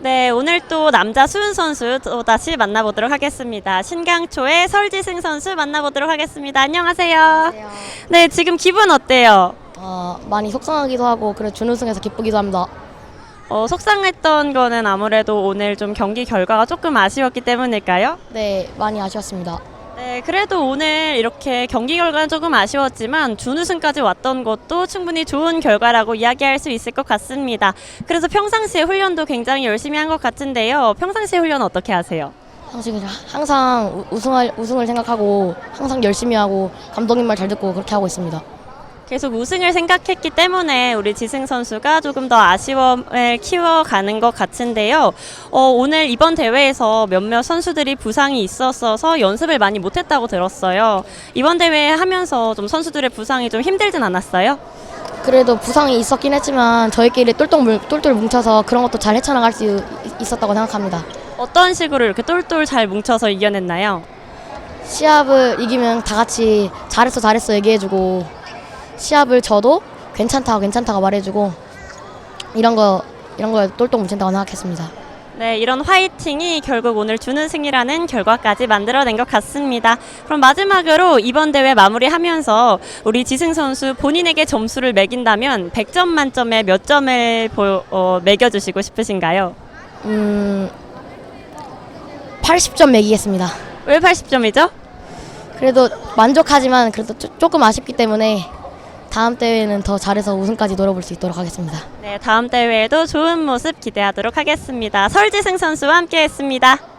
네, 오늘 또 남자 수은 선수 또 다시 만나보도록 하겠습니다. 신강초의 설지승 선수 만나보도록 하겠습니다. 안녕하세요. 네, 지금 기분 어때요? 어, 많이 속상하기도 하고 그래 준우승해서 기쁘기도 합니다. 어, 속상했던 거는 아무래도 오늘 좀 경기 결과가 조금 아쉬웠기 때문일까요? 네, 많이 아쉬웠습니다. 네, 그래도 오늘 이렇게 경기 결과는 조금 아쉬웠지만 준우승까지 왔던 것도 충분히 좋은 결과라고 이야기할 수 있을 것 같습니다. 그래서 평상시에 훈련도 굉장히 열심히 한 것 같은데요. 평상시에 훈련 어떻게 하세요? 항상 우승할 우승을 생각하고 항상 열심히 하고 감독님 말 잘 듣고 그렇게 하고 있습니다. 계속 우승을 생각했기 때문에 우리 지승 선수가 조금 더 아쉬움을 키워가는 것 같은데요. 어, 오늘 이번 대회에서 몇몇 선수들이 부상이 있었어서 연습을 많이 못했다고 들었어요. 이번 대회 하면서 좀 선수들의 부상이 좀 힘들진 않았어요? 그래도 부상이 있었긴 했지만 저희끼리 똘똘 뭉쳐서 그런 것도 잘 헤쳐나갈 수 있- 있었다고 생각합니다. 어떤 식으로 이렇게 똘똘 잘 뭉쳐서 이겨냈나요? 시합을 이기면 다 같이 잘했어 잘했어 얘기해주고 시합을 져도 괜찮다 괜찮다고 말해주고 이런 거 이런 거 똘똘 뭉친다고 생각했습니다. 네, 이런 화이팅이 결국 오늘 주는 승이라는 결과까지 만들어낸 것 같습니다. 그럼 마지막으로 이번 대회 마무리하면서 우리 지승 선수 본인에게 점수를 매긴다면 100점 만점에 몇 점을 보, 어, 매겨주시고 싶으신가요? 음 80점 매기겠습니다. 왜 80점이죠? 그래도 만족하지만 그래도 쪼- 조금 아쉽기 때문에 다음 대회는 더 잘해서 우승까지 노려볼 수 있도록 하겠습니다. 네, 다음 대회에도 좋은 모습 기대하도록 하겠습니다. 설지승 선수와 함께했습니다.